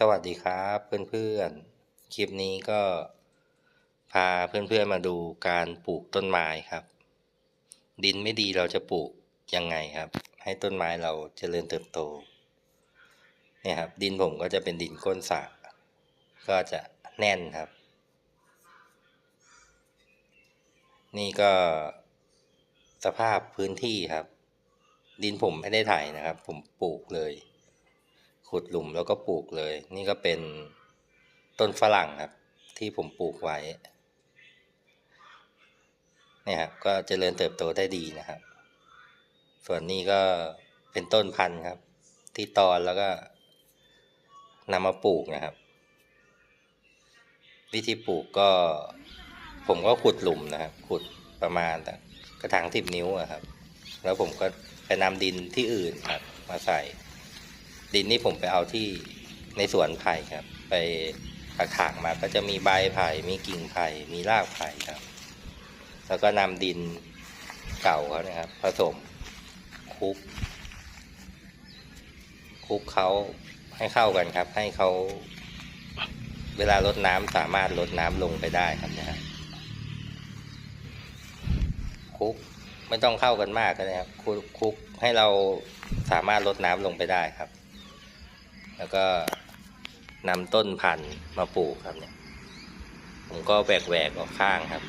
สวัสดีครับเพื่อนๆ คลิปนี้ก็พาเพื่อนๆมาดูการปลูกต้นไม้ครับ ดินไม่ดีเราจะปลูกยังไงครับ ให้ต้นไม้เราเจริญเติบโตเนี่ยครับดินผมก็จะเป็นดินก้นสระก็จะแน่นครับ นี่ก็สภาพพื้นที่ครับ ดินผมไม่ได้ไถนะครับ ผมปลูกเลย ขุดหลุมแล้วก็ปลูกเลย นี่ก็เป็นต้นฝรั่งครับ ที่ผมปลูกไว้ เนี่ยครับก็เจริญเติบโตได้ดีนะครับ ส่วนนี้ก็เป็นต้นพันธุ์ครับ ที่ตอนแล้วก็นำมาปลูกนะครับ วิธีปลูกก็ผมก็ขุดหลุมนะครับ ขุดประมาณกระถางสิบนิ้วอะครับ แล้วผมก็ไปนำดินที่อื่นครับ มาใส่ ดินนี่ผมไปเอาที่ในสวนไผ่ครับ ไปตักถางมาก็จะมีใบไผ่มีกิ่งไผ่มีรากไผ่ครับ แล้วก็นำดินเก่าเขานะครับ ผสมคลุกคลุกเขาให้เข้ากันครับ ให้เขาเวลาลดน้ำสามารถลดน้ำลงไปได้ครับนะฮะคลุกไม่ต้องเข้ากันมากก็ได้ครับคุกคลุกให้เราสามารถลดน้ำลงไปได้ครับ แล้วก็นำต้นพันธุ์มาปลูกครับเนี่ย ผมก็แหวกแหวกออกข้างครับ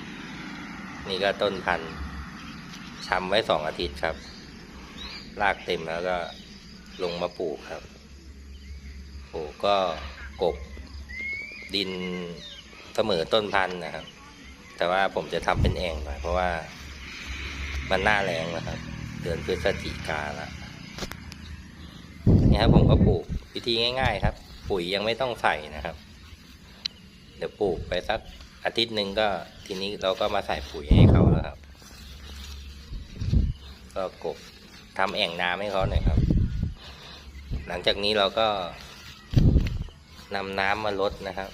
นี่ก็ต้นพันธุ์ช้ำไว้สองอาทิตย์ครับ รากเต็มแล้วก็ลงมาปลูกครับ ปลูกก็กบดินเสมอต้นพันธุ์นะครับ แต่ว่าผมจะทำเป็นแอ่งหน่อยเพราะว่ามันหน้าแรงนะครับ เดือนพฤศจิกาแล้ว นี่ครับผมก็ปลูกวิธีง่าย ๆ ครับ ปุ๋ยยังไม่ต้องใส่นะครับ เดี๋ยวปลูกไปสักอาทิตย์หนึ่งก็ทีนี้เราก็มาใส่ปุ๋ยให้เขาแล้วครับ ก็กบทำแอ่งน้ำให้เขาหน่อยครับ หลังจากนี้เราก็นำน้ำมาลดนะครับ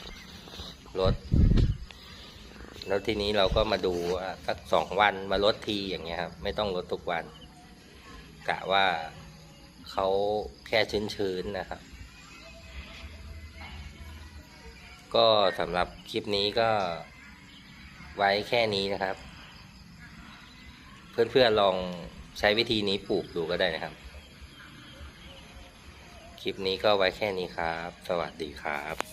ลดแล้วทีนี้เราก็มาดูสักสองวันมาลดทีอย่างเงี้ยครับ ไม่ต้องลดทุกวันกะว่า เขาแค่ชื้นๆนะครับ ก็สำหรับคลิปนี้ก็ไว้แค่นี้นะครับ เพื่อนๆลองใช้วิธีนี้ปลูกดูก็ได้นะครับ คลิปนี้ก็ไว้แค่นี้ครับ สวัสดีครับ